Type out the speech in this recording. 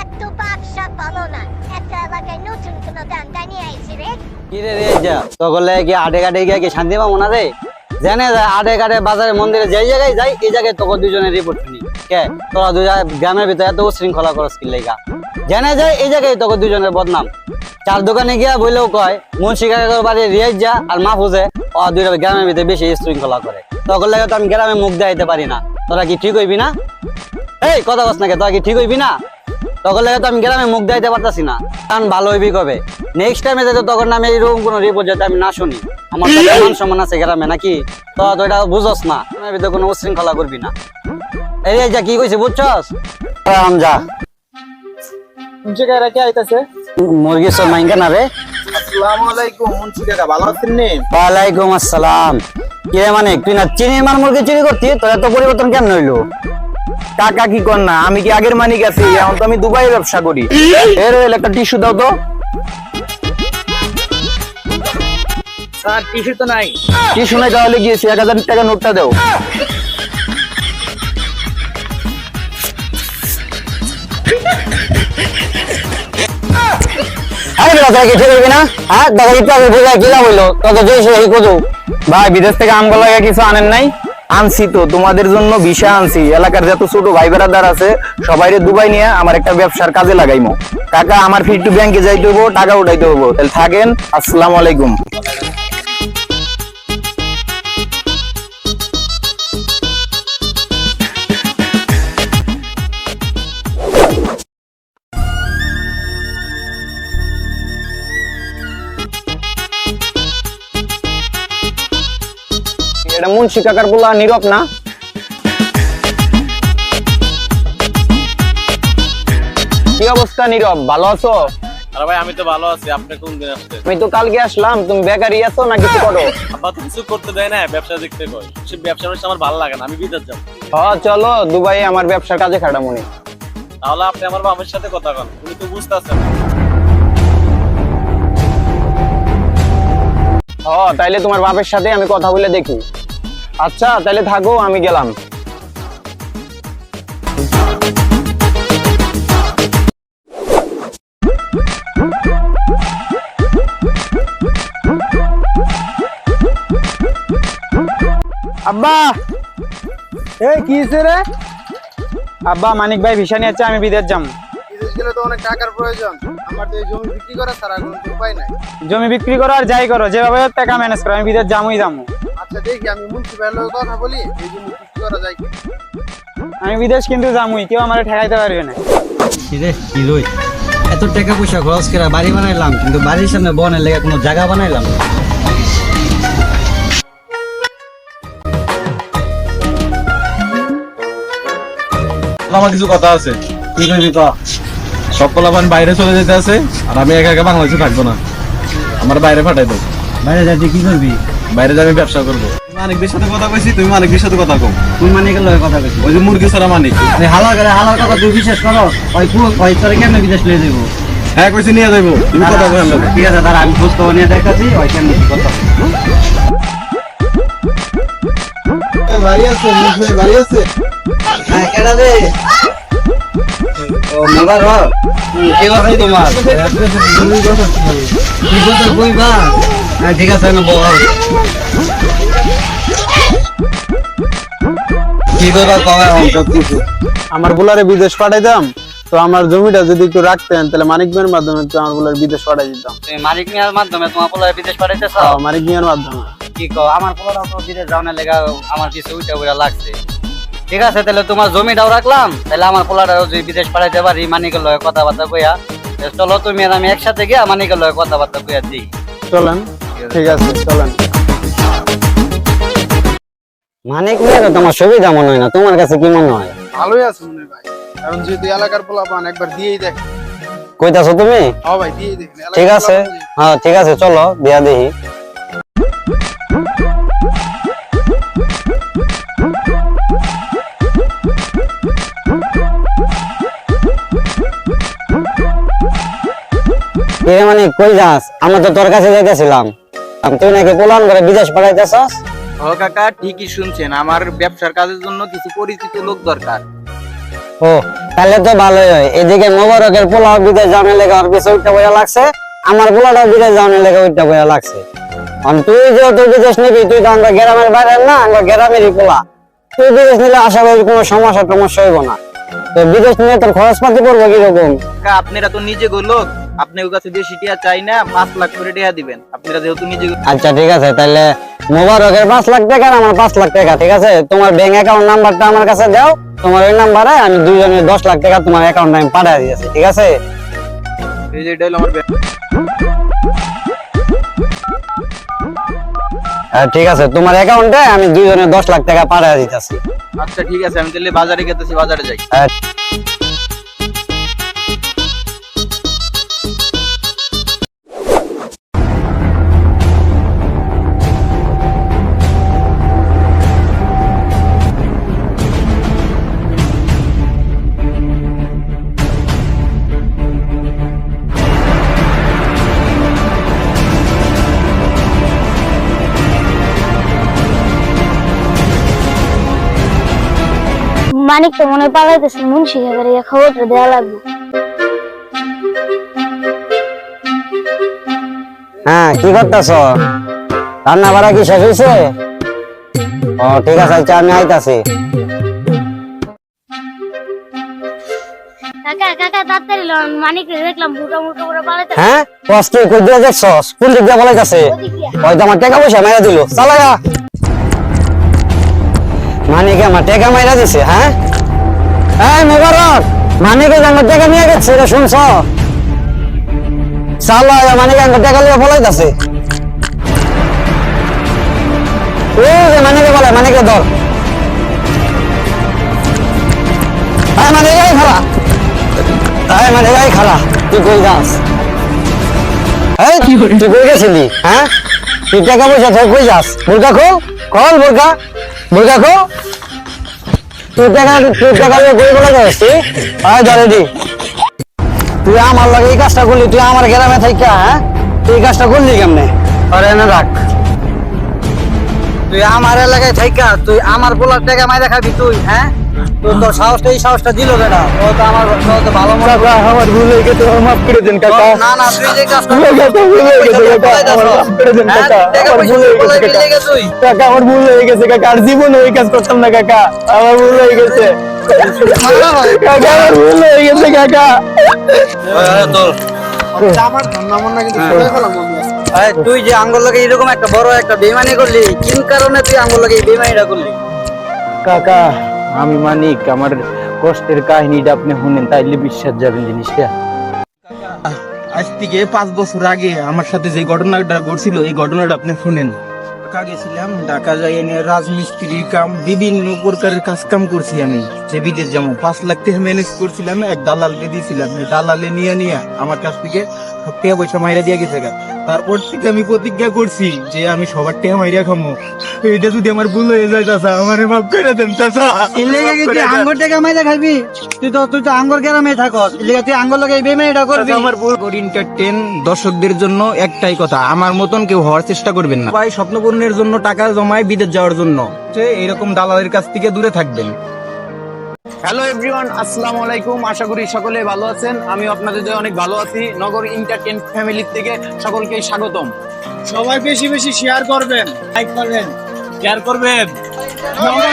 এত ব্যবসা ভালো না একটা এলাকায় নতুন কোনো দান্দা নিয়ে আইছি রে কি রে রে যা তগলে কি আটে কাটে গিয়ে কি শান্তি পাবো না রে? জেনে যায় আটে কাটে বাজারে মন্দিরে যেই জায়গায় যাই, এই জায়গায় তোকে দুজনের রিপোর্ট কে? তোরা গ্রামের ভিতরে এত শৃঙ্খলা করস কি লেগা? জেনে যায় এই জায়গায় তোকে দুজনের বদনাম। চার দোকানে গিয়া কয় বাড়ি রিয়াজ যা আর মাহফুজে ও দুইটা গ্রামের ভিতরে বেশি শৃঙ্খলা করে। তখন লাগে তো আমি গ্রামে মুখ দেখাইতে পারি না। তোরা কি ঠিক হইবি না? এই কথা বস না কে তোরা কি ঠিক হইবি না? তখন লাগে তো আমি গ্রামে মুখ দেখাইতে পারতাছি না। কারণ ভালো হইবি কবে? নেক্সট টাইমে যাতে তখন এরকম কোনো রিপোর্ট যাতে আমি না শুনি আমার মান সম্মান আছে গ্রামে নাকি? তো তো এটা বুঝস না। ভিতরে কোনো উশৃঙ্খলা করবি না। এই যা কি কইছি বুঝছস? মুন্সি কাকা কে আইতাছে? মুরগি সব মাইঙ্গা না রে। আসসালামু আলাইকুম মুন্সি কাকা ভালো আছেন নে? ওয়ালাইকুম আসসালাম। কি রে মানে তুই না চিনি মার মুরগি চুরি করতি? তোর এত পরিবর্তন কেমন হইল? কাকা কি কর না আমি কি আগের মানিক আছি? এখন তো আমি দুবাই ব্যবসা করি। এর হইলে একটা টিস্যু দাও তো। স্যার টিস্যু তো নাই। টিস্যু নাই তাহলে গিয়েছি এক হাজার টাকা নোটটা দাও। হ্যাঁ? বিদেশ থেকে আম গলা কিছু আনেন নাই? আনছি তো, তোমাদের জন্য ভিসা আনছি। এলাকার যত ছোট ভাই বেড়াদার আছে সবাই দুবাই নিয়ে আমার একটা ব্যবসার কাজে লাগাইমো। কাকা, আমার ফির টু ব্যাংকে যাইতে হব টাকা উঠাইতে হব তাহলে থাকেন, আসসালামু আলাইকুম। এটা মুন্সি কাকার বলা নীরব না? কি অবস্থা নীরব? ভালো আছো? আরে ভাই আমি তো ভালো আছি। আপনি কোন দিন আসছেন? আমি তো কালকে আসলাম। তুমি বেকারি আছো না কিছু করো? আব্বা তো কিছু করতে দেয় না ব্যবসা দেখতে কয় সে ব্যবসা মানুষ আমার ভালো লাগে না আমি বিদেশ যাব। হ চলো দুবাই আমার ব্যবসার কাজে খাটামুনি তাহলে আপনি আমার বাবার সাথে কথা উনি তো বুঝতেছেন। হ তাইলে তোমার বাপের সাথে আমি কথা বলে দেখি। আচ্ছা তাহলে থাকো আমি গেলাম। আব্বা! এই কি রে? আব্বা মানিক ভাই ভিসা নিয়ে আমি বিদেশ যাম। বিদেশ গেলে তো অনেক টাকার প্রয়োজন। আমার তো এই জমি বিক্রি করা ছাড়া কোনো উপায় নাই। জমি বিক্রি করো আর যাই করো যেভাবে টাকা ম্যানেজ করো আমি বিদেশ যামই যাব আচ্ছা দেখি আমি মুন্সিপাল কথা বলি এই বিক্রি করা যায়? আমি বিদেশ কিন্তু যামুই কেউ আমার ঠেকাইতে পারবে না। রে কি এত টাকা পয়সা খরচ করে বাড়ি বানাইলাম কিন্তু বাড়ির সামনে বনের লেগে কোনো জায়গা বানাইলাম না। আমার কিছু কথা আছে। কি করবি তো? সব পোলাপান বাইরে চলে যেতে আছে আর আমি একা একা বাংলাদেশে থাকব না। আমার বাইরে ফাটাই দাও বাইরে যাইতে কি করবি? বাইরে যাবে ব্যবসা করব। মানিকদের সাথে কথা কইছি তুমি মানিকদের সাথে কথা কও। তুই মানে গেল কথা কইছিস ওই যে মুরগি ছাড়া মানিক। আরে হালা করে হালার কথা তুই বিশ্বাস করো ওই পুরো ওই তোরে কেমনে বিদেশ লিয়ে যাব হ্যাঁ কইছি নিয়ে যাইবো। তুমি কথা কই আমরা ঠিক আছে তার আমি খোঁজ খবর নিয়ে দেখাচ্ছি ওই কেমনে কি কথা বাড়ি আছে বাড়ি আছে। হ্যাঁ কেডা রে ও মেবার কি কথা তোমার কি কথা কইবা ঠিক আছে আমি বল কি কইবা কবে সব কিছু আমার বুলারে বিদেশ পাঠাইতাম তো আমার জমিটা যদি একটু রাখতেন তাহলে মানিক মিয়ার মাধ্যমে তো আমার বুলার বিদেশ পাঠাই দিতাম। তুমি মালিক নেওয়ার মাধ্যমে তোমার পোলার বিদেশ পাঠাইতেছ? হ্যাঁ, মানিক মিয়ার মাধ্যমে। কি কো আমার পোলাটা তো বিদেশ যাওয়ার লেগা আমার কিছু উইটা লাগছে। ঠিক আছে তাহলে তোমার জমিটাও রাখলাম। তাহলে আমার পোলাটাও যদি বিদেশ পাঠাইতে পারি মানিকের লগে কথাবার্তা কইয়া। চলো তুমি আর আমি একসাথে গিয়া মানিকের লগে কথাবার্তা কইয়া দিই। চলেন ঠিক আছে চলেন। মানিক নিয়ে তো তোমার সুবিধা মনে হয় না? তোমার কাছে কি মনে হয়? ভালোই আছে মনে হয় ভাই। কারণ যেহেতু এলাকার পোলাপান একবার দিয়েই দেখ। কইতাছো তুমি? হ্যাঁ ভাই দিয়েই দেখেন এলাকার ঠিক আছে। হ্যাঁ ঠিক আছে চলো দিয়া দেখি। এ মানে কই যাস? আমরা তো তোর কাছে যাইতেছিলাম। তুই নাকি পোলান করে বিদেশ পাঠাইতেছস ও কাকা ঠিকই শুনছেন। আমার ব্যবসার কাজের জন্য কিছু পরিচিত লোক দরকার। ও তাহলে তো ভালোই হয়। এদিকে মোবারকের পোলাও বিদেশ লেগে ওর উঠতে লাগছে। আমার পোলাটা বিদেশ লেগে উঠতে লাগছে। আর তুই যেহেতু বিদেশ নিবি তুই তো আমরা গ্রামের না আমরা গ্রামেরই পোলা। তুই বিদেশ নিলে আশা করি কোনো সমস্যা টমস্যা হইব না। তো বিদেশ নিয়ে তোর খরচপাতি পড়বে কীরকম? আপনারা তো নিজে গো লোক। আপনার কাছে বেশি টিয়া চাই না পাঁচ লাখ করে টিয়া দিবেন। আপনারা যেহেতু নিজে আচ্ছা ঠিক আছে তাহলে মোবারকের পাঁচ লাখ টাকা আমার পাঁচ লাখ টাকা ঠিক আছে? তোমার ব্যাংক অ্যাকাউন্ট নাম্বারটা আমার কাছে দাও তোমার ওই নাম্বারে আমি দুইজনে দশ লাখ টাকা তোমার অ্যাকাউন্টে আমি পাঠিয়ে দিয়েছি ঠিক আছে? এই যে এটা আমার হ্যাঁ, ঠিক আছে তোমার অ্যাকাউন্টে আমি দুইজনে দশ লাখ টাকা পাঠিয়ে দিতেছি। আচ্ছা ঠিক আছে আমি তাহলে বাজারে গেতেছি বাজারে যাই। মানিক তো মনে পালাইতেছে মুন্সি এবারে খবরটা দেওয়া লাগবে। হ্যাঁ কি করতেছ? রান্না বাড়া কি শেষ হয়েছে ও ঠিক আছে আচ্ছা আমি আইতাছি। কাকা কাকা তাড়াতাড়ি লন মানিক দেখলাম বুটা মুটো করে পালাইতে হ্যাঁ? কষ্ট কই দিয়ে দেখছস কোন দিক দিয়ে বলাইতাছে ওই তো আমার টাকা পয়সা মাইরা দিল। চালায়া মানিকে আমার টাকা মাইরা দিছে হ্যাঁ? এই মোবারক মানিকে আমার টাকা নিয়ে গেছে এটা শুনছ? চালায়া মানিকে আমার টাকা লিয়ে বলাইতাছে ও যে মানিকে বলে মানিকে ধর। এই খালা। এই তুই কই যাস? এই তুই কই গেছিলি হ্যাঁ? তুই টাকা পয়সা থেকে কই যাস? মুরগা খো কল মুরগা মুরগা খো তুই টাকা তুই টাকা দিয়ে যাস তুই আয় ধরে দি। তুই আমার লাগে এই কাজটা করলি, তুই আমার গ্রামে থাকা হ্যাঁ? তুই এই কাজটা করলি কেমনে? আরে এনে রাখ তুই আমার এলাকায় থাকা তুই আমার বলার টাকা মাই দেখাবি তুই হ্যাঁ? সাহসটা এই সাহসটা দিল কেনা ও তো আমার ও তো ভালো মনে আমার ভুল হয়ে গেছে মাফ করে দেন কাকা। না না তুই যে কাজটা ভুল হয়ে গেছে কাকা। আমার মাফ করে দেন কাকা। আমার ভুল হয়ে গেছে কাকা। তুই। কাকা আমার ভুল হয়ে গেছে কাকা। আর জীবনে এই কাজ করতাম না কাকা। আমার ভুল হয়ে গেছে। কাকা আমার ভুল হয়ে গেছে কাকা। আমার কিন্তু। এই, তুই যে আঙ্গুল লাগে এরকম একটা বড় একটা বেমানি করলি কোন কারণে তুই আঙ্গুল লাগে বেমানিটা করলি? কাকা আমি মানিক, আমার কষ্টের কাহিনীটা আপনি শুনেন, তাইলে বিশ্বাস যাবেন জিনিসটা। আজ থেকে পাঁচ বছর আগে আমার সাথে যে ঘটনাটা ঘটছিল, এই ঘটনাটা আপনি শুনেন। ঢাকা গেছিলাম, ঢাকা যাই এনে রাজমিস্ত্রির কাম, বিভিন্ন প্রকারের কাজ কাম করছি আমি। যে বিদেশ যেমন পাঁচ লাখ টাকা ম্যানেজ করছিলাম, এক দালালকে দিয়েছিলাম দালালে নিয়ে নিয়ে আমার কাছ থেকে সব পয়সা মাইরা দিয়ে গেছে। তারপর থেকে আমি প্রতিজ্ঞা করছি যে আমি সবার টাকা মাইরা খামো। এইটা যদি আমার ভুল হয়ে যায় চাচা আমার মাফ করে দেন চাচা। আঙ্গুর টাকা মাইরা খাবি? তুই তো তুই তো আঙ্গুর গ্রামে থাকস। এলিগা তুই আঙ্গুর লাগে এই বেমানিটা করবি। আমার ভুল। এন্টারটেন দর্শকদের জন্য একটাই কথা আমার মতন কেউ হওয়ার চেষ্টা করবেন না। ভাই স্বপ্ন পূরণের জন্য টাকা জমায় বিদেশ যাওয়ার জন্য। যে এরকম দালালের কাছ থেকে দূরে থাকবেন। হ্যালো এভরিওয়ান আসসালামু আলাইকুম। আশা করি সকলে ভালো আছেন। আমি আপনাদের জন্য অনেক ভালো আছি। নগর ইন্টারটেন ফ্যামিলি থেকে সকলকে স্বাগতম। সবাই বেশি বেশি শেয়ার করবেন লাইক করবেন শেয়ার করবেন। নগর